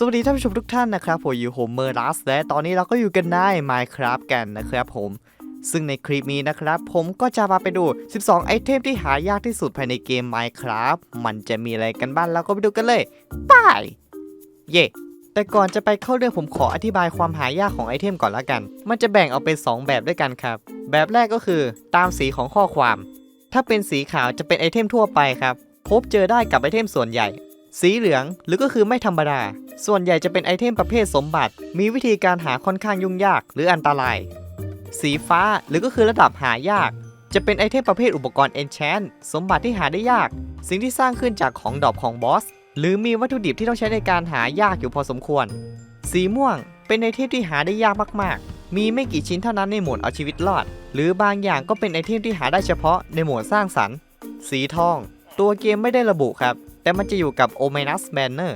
สวัสดีท่านผู้ชมทุกท่านนะครับผมอยู่โฮมเมอร์ลัสและตอนนี้เราก็อยู่กันใน Minecraft กันนะครับผม ซึ่งในคลิปนี้นะครับ ผมก็จะมาไปดู 12 ไอเทมที่หายากที่สุดภายในเกม Minecraft มันจะมีอะไรกันบ้างเราก็ไปดูกันเลยไปเย่แต่ก่อนจะไปเข้าเรื่องผมขออธิบายความหายากของไอเทมก่อนละกัน มันจะแบ่งออกเป็น 2 แบบด้วยกันครับ แบบแรกก็คือตามสีของข้อความ ถ้าเป็นสีขาวจะเป็นไอเทมทั่วไปครับ พบเจอได้กับไอเทมส่วนใหญ่ สีเหลืองหรือก็คือไม่ธรรมดา ส่วนใหญ่จะเป็นไอเทมประเภทสมบัติ มีวิธีการหาค่อนข้างยุ่งยากหรืออันตราย สีฟ้าหรือก็คือระดับหายาก จะเป็นไอเทมประเภทอุปกรณ์ enchant สมบัติที่หาได้ยาก สิ่งที่สร้างขึ้นจากของดรอปของบอส หรือมีวัตถุดิบที่ต้องใช้ในการหายากอยู่พอสมควร สีม่วง เป็นไอเทมที่หาได้ยากมากๆ มีไม่กี่ชิ้นเท่านั้นในโหมดเอาชีวิตรอด หรือบางอย่างก็เป็นไอเทมที่หาได้เฉพาะในโหมดสร้างสรรค์ สีทอง ตัวเกมไม่ได้ระบุครับ แต่มันจะอยู่กับ o m i n u s Banner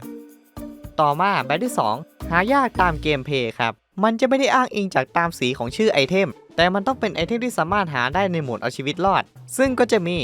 ต่อมาแบบที่ 2 หายากตามเกมเพย์ครับ มันจะไม่ได้อ้างอิงจากตามสีของชื่อไอเทม แต่มันต้องเป็นไอเทมที่สามารถหาได้ในโหมดเอาชีวิตรอด ซึ่งก็จะมี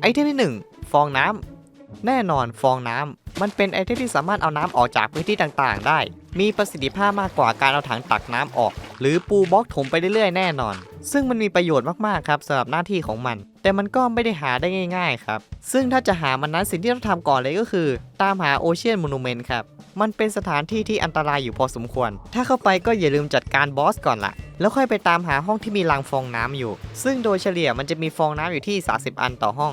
ไอเทมที่ 1 ฟองน้ำแน่นอนฟองน้ำมันเป็นไอเทมที่สามารถเอาน้ำออกจากพื้นที่ต่างๆ ได้ มีประสิทธิภาพมากกว่าการเอาถังตักน้ำออก หรือปูบล็อกถมไปเรื่อยๆ แน่นอน ซึ่งมันมีประโยชน์มากๆครับสำหรับหน้าที่ของมัน แต่มันก็ไม่ได้หาได้ง่าย ๆ ครับ ซึ่งถ้าจะหามันนั้นสิ่งที่ต้องทำก่อนเลยก็คือ ตามหาโอเชียนม n นูเมนต์ครับ มันเป็นสถานที่ที่อันตรายอยู่พอสมควร ถ้าเข้าไปก็อย่าลืมจัดการบอสก่อนละแล้วค่อยไปตามหาห้องที่มีรังฟองน้ำอยู่ ซึ่งโดยเฉลี่ยมันจะมีฟองน้ำอยู่ที่ 30 อันต่อห้อง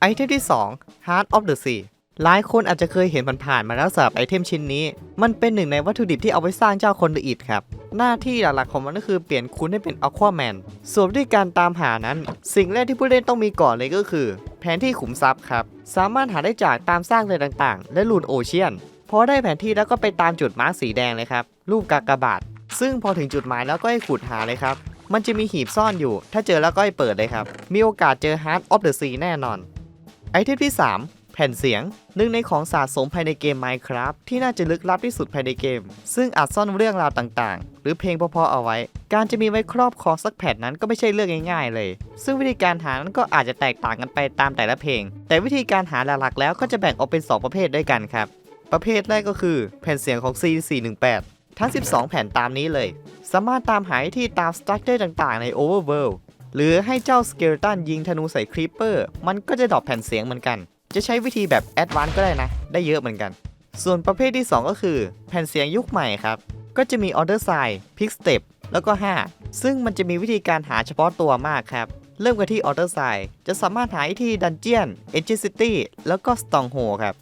ไอเทมที่ 2 Heart of the Sea หลายคนอาจจะเคยเห็นผ่านๆมาแล้วสำหรับไอเทมชิ้นนี้ มันเป็นหนึ่งในวัตถุดิบที่เอาไว้สร้างเจ้าคนละอิดครับ หน้าที่หลักๆของมันก็คือเปลี่ยนคุณให้เป็นอควาแมนส่วนวิธีการตามหานั้น สิ่งแรกที่ผู้เล่นต้องมีก่อนเลยก็คือ แผนที่ขุมทรัพย์ครับ สามารถหาได้จากตามสร้างเรือต่างๆ และลูนโอเชียนพอได้แผนที่แล้วก็ไปตามจุดมาร์กสีแดงเลยครับ รูปกากบาท ซึ่งพอถึงจุดหมายแล้วก็ให้ขุดหาเลยครับ มันจะมีหีบซ่อนอยู่ ถ้าเจอแล้วก็ให้เปิดเลยครับ มีโอกาสเจอ Heart of the Sea แน่นอน ไอเทมที่ 3 แผ่นเสียง หนึ่งในของสะสมภายในเกม Minecraft ที่น่าจะลึกลับที่สุดภายในเกม ซึ่งอาจซ่อนเรื่องราวต่างๆ หรือเพลงเพราะๆเอาไว้ การจะมีไว้ครอบครองสักแผ่นนั้นก็ไม่ใช่เรื่องง่ายๆเลย ซึ่งวิธีการหานั้นก็อาจจะแตกต่างกันไปตามแต่ละเพลง แต่วิธีการหาหลักๆแล้วก็จะแบ่งออกเป็น 2 ประเภทด้วยกันครับ ประเภทแรกก็คือ แผ่นเสียงของ C418 ทั้ง 12 แผ่นตามนี้เลย สามารถตามหาที่ตามสตรัคเจอร์ต่างๆ ใน Overworld หรือให้เจ้าสเกลตันยิงธนูใส่ครีปเปอร์ มันก็จะดรอปแผ่นเสียงเหมือนกัน จะใช้วิธีแบบแอดวานซ์ก็ได้นะ ได้เยอะเหมือนกัน ส่วนประเภทที่ 2 ก็คือ แผ่นเสียงยุคใหม่ครับ ก็จะมี Order Sign Pick Step แล้วก็ 5 ซึ่งมันจะมีวิธีการหาเฉพาะตัวมากครับ เริ่มกันที่ Order Sign จะสามารถหาที่ Dungeon Engine City แล้วก็ Stronghold ครับ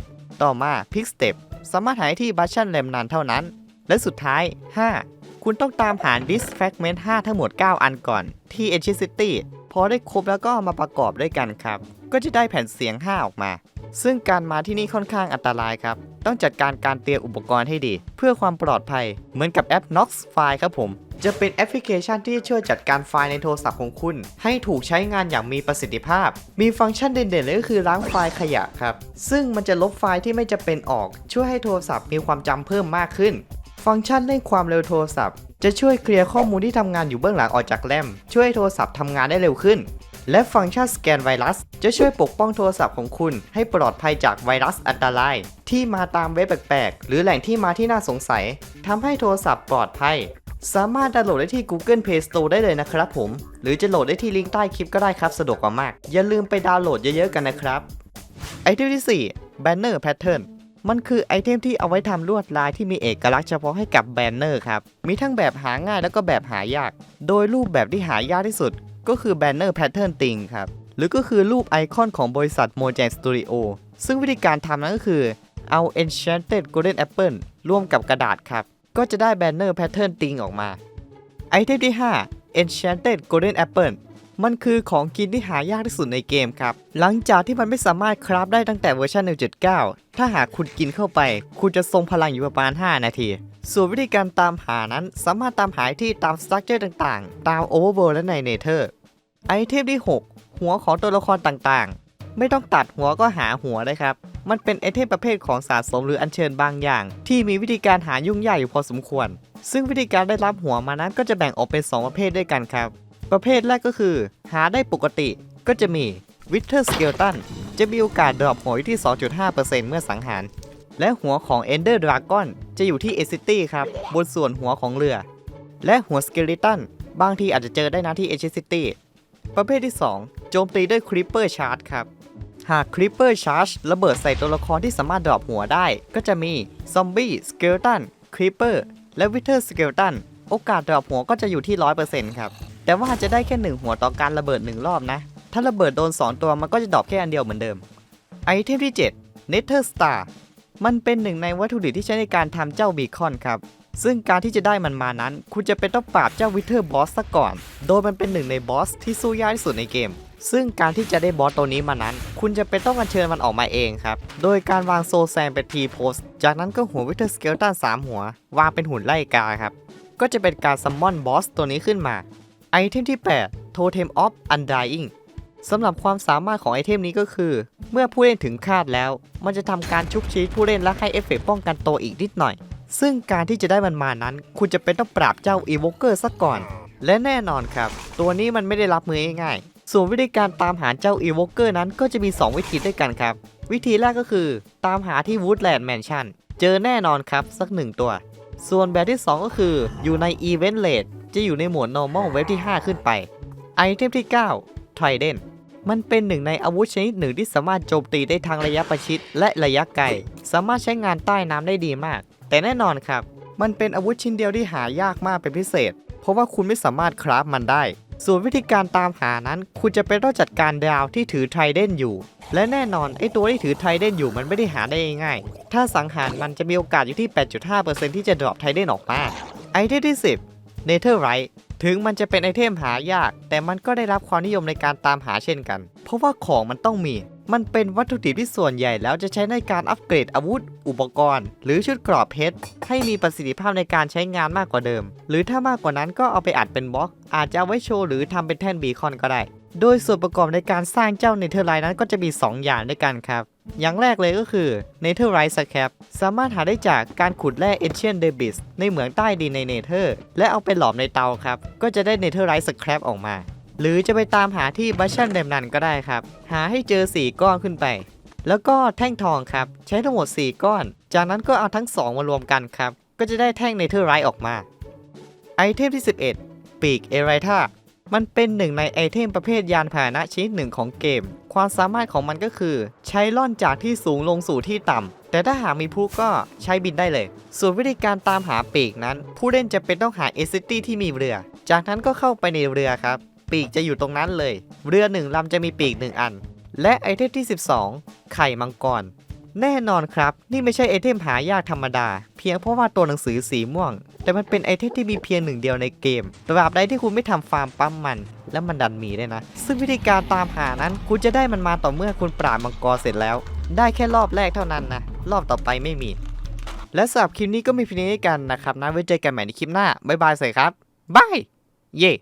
ต่อมา Pick Step สามารถหาที่ b a s h a n l e m n a n เท่านั้น และสุดท้าย 5 คุณต้องตามหา Dis Fragment 5 ทั้งหมด 9 อันก่อนที่ Engine City พอได้ครบแล้วก็มาประกอบด้วยกันครับ ก็จะได้แผ่นเสียง 5 ออกมา ซึ่งการมาที่นี่ค่อนข้างอันตรายครับ ต้องจัดการการเตรียมอุปกรณ์ให้ดี เพื่อความปลอดภัย เหมือนกับแอป Knox File ครับผม จะเป็นแอปพลิเคชันที่ช่วยจัดการไฟล์ในโทรศัพท์ของคุณ ให้ถูกใช้งานอย่างมีประสิทธิภาพ มีฟังก์ชันเด่นๆเลยก็คือล้างไฟล์ขยะครับ ซึ่งมันจะลบไฟล์ที่ไม่จะเป็นออก ช่วยให้โทรศัพท์มีความจำเพิ่มมากขึ้น ฟังก์ชันเร่งความเร็วโทรศัพท์จะช่วยเคลียร์ข้อมูลที่ทำงานอยู่เบื้องหลังออกจากแรม ช่วยให้โทรศัพท์ทำงานได้เร็วขึ้น และฟังก์ชันสแกนไวรัส จะช่วยปกป้องโทรศัพท์ของคุณ ให้ปลอดภัยจากไวรัสอันตราย ที่มาตามเว็บแปลกๆ หรือแหล่งที่มาที่น่าสงสัยทำให้โทรศัพท์ปลอดภัย สามารถดาวน์โหลดได้ที่ Google Play Store ได้เลยนะครับผม หรือจะโหลดได้ที่ลิงก์ใต้คลิปก็ได้ครับสะดวกกว่ามาก อย่าลืมไปดาวน์โหลดเยอะๆกันนะครับไอเทมที่ 4 Banner Pattern มันคือไอเทมที่เอาไว้ทำลวดลายที่มีเอกลักษณ์เฉพาะให้กับแบนเนอร์ครับ มีทั้งแบบหาง่ายแล้วก็แบบหายาก โดยรูปแบบที่หายากที่สุด ก็คือแบนเนอร์แพทเทิร์นติงครับ หรือก็คือรูปไอคอนของบริษัท Mojang Studio ซึ่งวิธีการทำนั้นก็คือ เอา Enchanted Golden Apple ร่วมกับกระดาษครับ ก็จะได้แบนเนอร์แพทเทิร์นติงออกมา ไอเทมที่ 5 Enchanted Golden Apple มันคือของกินที่หายากที่สุดในเกมครับ หลังจากที่มันไม่สามารถคราฟได้ตั้งแต่เวอร์ชัน1.9 ถ้าหากคุณกินเข้าไป คุณจะทรงพลังอยู่ประมาณ 5 นาที ส่วนวิธีการตามหานั้นสามารถตามหาที่ตามสตรัคเจอร์ต่างๆ ตาม Overworld และใน Nether ไอเทมที่ 6 หัวของตัวละครต่างๆ ไม่ต้องตัดหัวก็หาหัวเลยครับ มันเป็นไอเทมประเภทของสะสมหรืออัญเชิญบางอย่าง ที่มีวิธีการหายุ่งยากอยู่พอสมควร ซึ่งวิธีการได้รับหัวมานั้นก็จะแบ่งออกเป็น 2 ประเภทด้วยกันครับ ประเภทแรกก็คือ หาได้ปกติก็จะมี Wither Skeleton จะมีโอกาสดรอปหัวที่ 2.5%เมื่อสังหาร และหัวของ Ender Dragon จะอยู่ที่ e c i t y ครับ บนส่วนหัวของเรือ และหัว Skeleton บางทีอาจจะเจอได้นะที่ e c i t y ประเภทที่ 2 โจมตีด้วย Creeper Charge ครับ หาก Creeper Charge ระเบิดใส่ตัวละครที่สามารถดรอปหัวได้ ก็จะมี Zombie Skeleton Creeper และ Wither Skeleton โอกาสดรอปหัวก็จะอยู่ที่ 100%ครับ แต่ว่าจะได้แค่ 1 หัวต่อการระเบิด 1 รอบนะ ถ้าระเบิดโดน 2 ตัวมันก็จะดรอปแค่อันเดียวเหมือนเดิม ไอเทมที่7 Nether Star มันเป็นหนึ่งในวัตถุดิบที่ใช้ในการทำเจ้าบีคอนครับ ซึ่งการที่จะได้มันมานั้น คุณจะเป็นต้องปราบเจ้าวิเทอร์บอสซะก่อน โดยมันเป็นหนึ่งในบอสที่สู้ยากที่สุดในเกม ซึ่งการที่จะได้บอสตัวนี้มานั้น คุณจะเป็นต้องอัญเชิญมันออกมาเองครับ โดยการวางโซแซมเป็นทีโพสจากนั้นก็หัววิเทอร์สเกลตันสามหัว วางเป็นหุ่นไล่กาครับ ก็จะเป็นการซัมมอนบอสตัวนี้ขึ้นมา ไอเทมที่ 8 Totem of Undying สำหรับความสามารถของไอเทมนี้ก็คือ เมื่อผู้เล่นถึงคาดแล้ว มันจะทำการชุบชีวิตผู้เล่นและให้เอฟเฟกต์ป้องกันตัวอีกนิดหน่อย ซึ่งการที่จะได้มันมานั้น คุณจะเป็นต้องปราบเจ้าอีโวเกอร์ซะก่อน และแน่นอนครับ ตัวนี้มันไม่ได้รับมือง่ายๆส่วนวิธีการตามหาเจ้าอีโวเกอร์นั้นก็จะมี 2 วิธีด้วยกันครับ วิธีแรกก็คือ ตามหาที่ Woodland Mansion เจอแน่นอนครับสักหนึ่งตัว ส่วนแบบที่ 2 ก็คือ อยู่ใน Event Rate จะอยู่ในหมวด Normal เวฟที่ 5 ขึ้นไปไอเทมที่9 Trident มันเป็นหนึ่งในอาวุธชนิดหนึ่งที่สามารถโจมตีได้ทางระยะประชิดและระยะไกล สามารถใช้งานใต้น้ำได้ดีมาก แต่แน่นอนครับ มันเป็นอาวุธชิ้นเดียวที่หายากมากเป็นพิเศษ เพราะว่าคุณไม่สามารถคราฟมันได้ ส่วนวิธีการตามหานั้น คุณจะเป็นต้องจัดการดาวที่ถือไทเดนอยู่ และแน่นอนไอตัวที่ถือไทเดนอยู่มันไม่ได้หาได้ง่ายๆถ้าสังหารมันจะมีโอกาสอยู่ที่ 8.5%ที่จะดรอปไทเดนออกมาไอเทมที่ 10 เนเธอร์ไรท์ ถึงมันจะเป็นไอเทมหายาก แต่มันก็ได้รับความนิยมในการตามหาเช่นกัน เพราะว่าของมันต้องมี มันเป็นวัตถุดิบที่ส่วนใหญ่แล้วจะใช้ในการอัปเกรดอาวุธ อุปกรณ์ หรือชุดกรอบเพชรให้มีประสิทธิภาพในการใช้งานมากกว่าเดิม หรือถ้ามากกว่านั้นก็เอาไปอัดเป็นบล็อก อาจจะเอาไว้โชว์หรือทำเป็นแท่นบีคอนก็ได้ โดยส่วนประกอบในการสร้างเจ้าเนเธอร์ไลน์นั้นก็จะมี 2 อย่างด้วยกันครับ อย่างแรกเลยก็คือ Netherite Scrap สามารถหาได้จากการขุดแร่ Ancient Debris ในเหมืองใต้ดินในเนเธอร์และเอาไปหลอมในเตาครับ ก็จะได้ Netherite Scrap ออกมา หรือจะไปตามหาที่บัชชันเดมนันก็ได้ครับ หาให้เจอ 4 ก้อนขึ้นไป แล้วก็แท่งทองครับ ใช้ทั้งหมด 4 ก้อน จากนั้นก็เอาทั้ง 2 มารวมกันครับ ก็จะได้แท่ง Netherite ออกมา ไอเทมที่ 11 ปีกเอไรธา มันเป็นหนึ่งในไอเทมประเภทยานพาหนะชนิดหนึ่งของเกม ความสามารถของมันก็คือ ใช้ล่อนจากที่สูงลงสู่ที่ต่ำแต่ถ้าหากมีผู้ก็ใช้บินได้เลย ส่วนวิธีการตามหาปีกนั้น ผู้เล่นจะเป็นต้องหาเอซิตี้ที่มีเรือ จากนั้นก็เข้าไปในเรือครับ ปีกจะอยู่ตรงนั้นเลย เรือหนึ่งลำจะมีปีกหนึ่งอัน และไอเทมที่ 12 ไข่มังกร แน่นอนครับ นี่ไม่ใช่ไอเทมหายากธรรมดา เพียงเพราะว่าตัวหนังสือสีม่วง แต่มันเป็นไอเทมที่มีเพียงหนึ่งเดียวในเกมตราบใดที่คุณไม่ทำฟาร์มปั๊มมัน และมันดันมีได้นะ ซึ่งวิธีการตามหานั้น คุณจะได้มันมาต่อเมื่อคุณปราบมังกรเสร็จแล้ว ได้แค่รอบแรกเท่านั้นนะ รอบต่อไปไม่มี และสำหรับคลิปนี้ก็มีเพียงนี้กันนะครับนะไว้เจอกันใหม่ในคลิปหน้าบ๊ายบายสวัสดีครับบายเย่